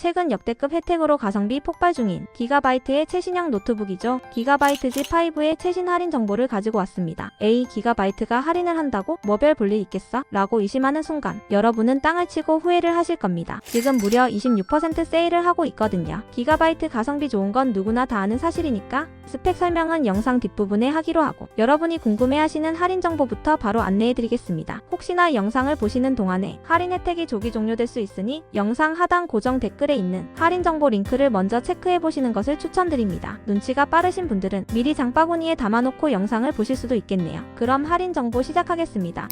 최근 역대급 혜택으로 가성비 폭발 중인 기가바이트의 최신형 노트북이죠. 기가바이트 G5의 최신 할인 정보를 가지고 왔습니다. A 기가바이트가 할인을 한다고 뭐별 볼일 있겠어? 라고 의심하는 순간 여러분은 땅을 치고 후회를 하실 겁니다. 지금 무려 26% 세일을 하고 있거든요. 기가바이트 가성비 좋은 건 누구나 다 아는 사실이니까 스펙 설명은 영상 뒷부분에 하기로 하고 여러분이 궁금해하시는 할인 정보부터 바로 안내해드리겠습니다. 혹시나 영상을 보시는 동안에 할인 혜택이 조기 종료될 수 있으니 영상 하단 고정 댓글에 있는 할인 정보 링크를 먼저 체크해보시는 것을 추천드립니다. 눈치가 빠르신 분들은 미리 장바구니에 담아놓고 영상을 보실 수도 있겠네요. 그럼 할인 정보 시작하겠습니다.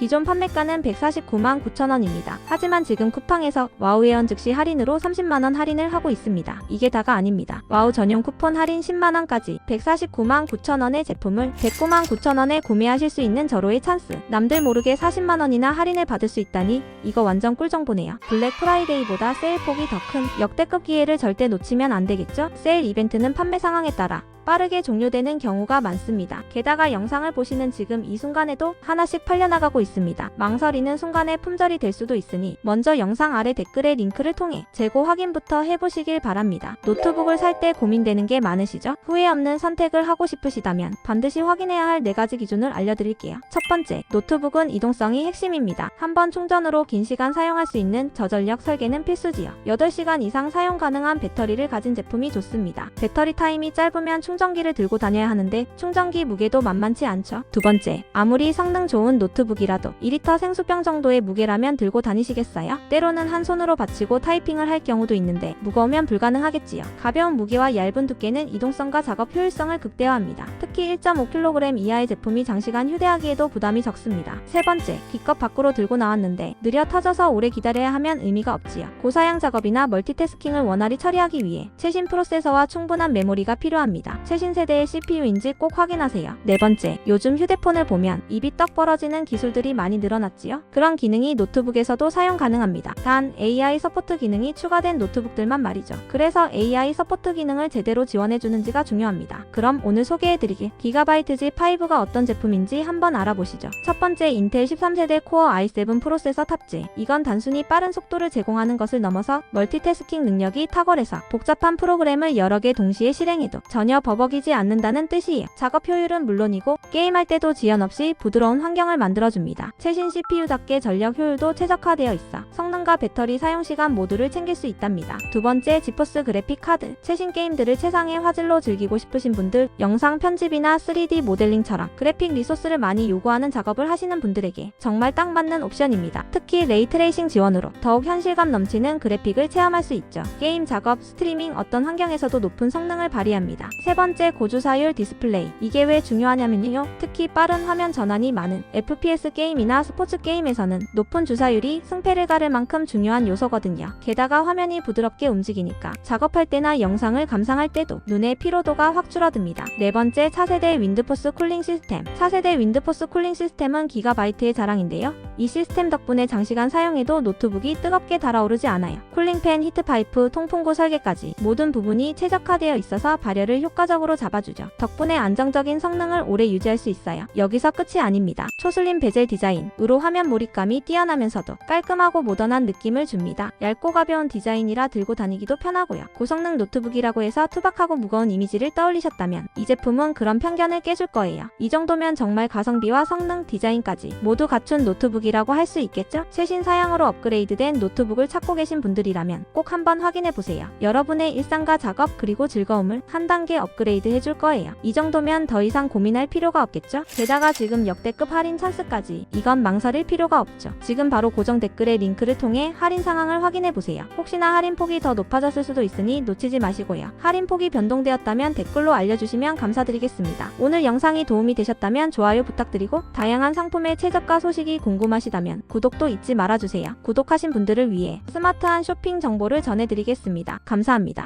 기존 판매가는 149만 9천원입니다. 하지만 지금 쿠팡에서 와우 회원 즉시 할인으로 30만원 할인을 하고 있습니다. 이게 다가 아닙니다. 와우 전용 쿠폰 할인 10만원까지 149만 9천원의 제품을 109만 9천원에 구매하실 수 있는 절호의 찬스. 남들 모르게 40만원이나 할인을 받을 수 있다니 이거 완전 꿀정보네요. 블랙 프라이데이보다 세일 폭이 더 큰 역대급 기회를 절대 놓치면 안 되겠죠? 세일 이벤트는 판매 상황에 따라 빠르게 종료되는 경우가 많습니다. 게다가 영상을 보시는 지금 이 순간에도 하나씩 팔려나가고 있습니다. 망설이는 순간에 품절이 될 수도 있으니 먼저 영상 아래 댓글의 링크를 통해 재고 확인부터 해보시길 바랍니다. 노트북을 살 때 고민되는 게 많으시죠? 후회 없는 선택을 하고 싶으시다면 반드시 확인해야 할 네 가지 기준을 알려드릴게요. 첫 번째, 노트북은 이동성이 핵심입니다. 한 번 충전으로 긴 시간 사용할 수 있는 저전력 설계는 필수지요. 8시간 이상 사용 가능한 배터리를 가진 제품이 좋습니다. 배터리 타임이 짧으면 충전 기를 들고 다녀야 하는데 충전기 무게도 만만치 않죠. 두 번째, 아무리 성능 좋은 노트북이라도 2리터 생수병 정도의 무게라면 들고 다니시겠어요? 때로는 한 손으로 받치고 타이핑을 할 경우도 있는데 무거우면 불가능하겠지요. 가벼운 무게와 얇은 두께는 이동성과 작업 효율성을 극대화합니다. 특히 1.5kg 이하의 제품이 장시간 휴대하기에도 부담이 적습니다. 세 번째, 기껏 밖으로 들고 나왔는데 느려 터져서 오래 기다려야 하면 의미가 없지요. 고사양 작업이나 멀티태스킹을 원활히 처리하기 위해 최신 프로세서와 충분한 메모리가 필요합니다. 최신 세대의 CPU인지 꼭 확인하세요. 네 번째, 요즘 휴대폰을 보면 입이 떡 벌어지는 기술들이 많이 늘어났지요. 그런 기능이 노트북에서도 사용 가능합니다. 단 AI 서포트 기능이 추가된 노트북들만 말이죠. 그래서 AI 서포트 기능을 제대로 지원해주는지가 중요합니다. 그럼 오늘 소개해드리길 기가바이트 G5가 어떤 제품인지 한번 알아보시죠. 첫 번째 인텔 13세대 코어 i7 프로세서 탑재. 이건 단순히 빠른 속도를 제공하는 것을 넘어서 멀티태스킹 능력이 탁월해서 복잡한 프로그램을 여러 개 동시에 실행해도 전혀 버벅이지 않는다는 뜻이에요. 작업 효율은 물론이고 게임할 때도 지연 없이 부드러운 환경을 만들어줍니다. 최신 CPU답게 전력 효율도 최적화되어 있어 성능과 배터리 사용 시간 모두를 챙길 수 있답니다. 두 번째 지포스 그래픽 카드. 최신 게임들을 최상의 화질로 즐기고 싶으신 분들, 영상 편집이나 3D 모델링처럼 그래픽 리소스를 많이 요구하는 작업을 하시는 분들에게 정말 딱 맞는 옵션입니다. 특히 레이트레이싱 지원으로 더욱 현실감 넘치는 그래픽을 체험할 수 있죠. 게임 작업, 스트리밍 어떤 환경에서도 높은 성능을 발휘합니다. 세 번째 고주사율 디스플레이. 이게 왜 중요하냐면요. 특히 빠른 화면 전환이 많은 FPS 게임이나 스포츠 게임에서는 높은 주사율이 승패를 가를 만큼 중요한 요소거든요. 게다가 화면이 부드럽게 움직이니까 작업할 때나 영상을 감상할 때도 눈의 피로도가 확 줄어듭니다. 네 번째 차세대 윈드포스 쿨링 시스템. 차세대 윈드포스 쿨링 시스템은 기가바이트의 자랑인데요. 이 시스템 덕분에 장시간 사용해도 노트북이 뜨겁게 달아오르지 않아요. 쿨링팬, 히트파이프, 통풍구 설계까지 모든 부분이 최적화되어 있어서 발열을 효과적으로 잡아주죠. 덕분에 안정적인 성능을 오래 유지할 수 있어요. 여기서 끝이 아닙니다. 초슬림 베젤 디자인으로 화면 몰입감이 뛰어나면서도 깔끔하고 모던한 느낌을 줍니다. 얇고 가벼운 디자인이라 들고 다니기도 편하고요. 고성능 노트북이라고 해서 투박하고 무거운 이미지를 떠올리셨다면 이 제품은 그런 편견을 깨줄 거예요. 이 정도면 정말 가성비와 성능, 디자인까지 모두 갖춘 노트북이라고 할 수 있겠죠? 최신 사양으로 업그레이드된 노트북을 찾고 계신 분들이라면 꼭 한번 확인해 보세요. 여러분의 일상과 작업 그리고 즐거움을 한 단계 업그레이드 해줄 거예요. 이 정도면 더 이상 고민할 필요가 없겠죠? 게다가 지금 역대급 할인 찬스까지 이건 망설일 필요가 없죠. 지금 바로 고정 댓글의 링크를 통해 할인 상황을 확인해 보세요. 혹시나 할인 폭이 더 높아졌을 수도 있으니 놓치지 마시고요. 할인 폭이 변동되었다면 댓글로 알려주시면 감사드리겠습니다. 오늘 영상이 도움이 되셨다면 좋아요 부탁드리고 다양한 상품의 최저가 소식이 궁금하시다면 구독도 잊지 말아주세요. 구독하신 분들을 위해 스마트한 쇼핑 정보를 전해드리겠습니다. 감사합니다.